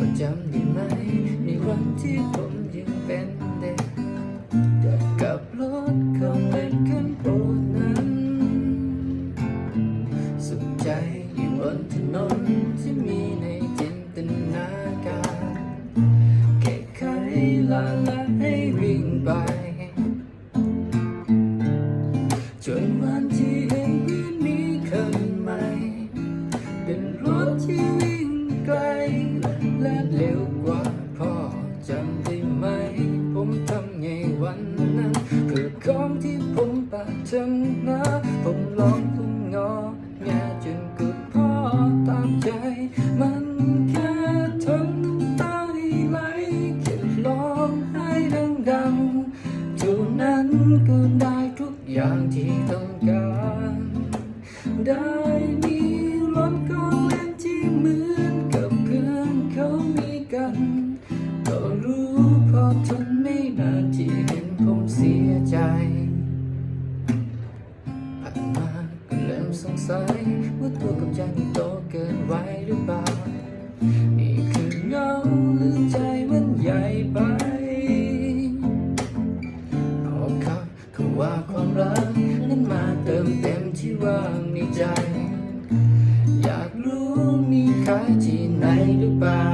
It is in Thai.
พอจำได้ไหมในวันที่ผมยังเป็นเด็กกับรถของเล่นขึ้นโบนนั้นสุขใจอยู่บนถนนที่มีในจินตนาการแค่ใครลาละให้วิ่งไปจนวันที่เห็นเพื่อนมีคนใหม่เป็นรถที่ เร็วกว่าพ่อจำได้ไหม ผมทำไงวันนั้นคือของที่ผมปรารถนาผมลองทุ่งงอแงจนเกุดพ่อตามใจ มันแค่ทนน้ำตาให้ไหลค่ร้องไห้ดังๆเท่านั้นก็ได้ทุกอย่างที่ต้องการได้ สงสัยว่าตัวกับใจมันโตเกินไวหรือเปล่านี่คือเงาหรือใจมันใหญ่ไปขอครับคือว่าความรักนั้นมาเติมเต็มที่ว่างในใจ อยากรู้มีค่าที่ไหนหรือเปล่า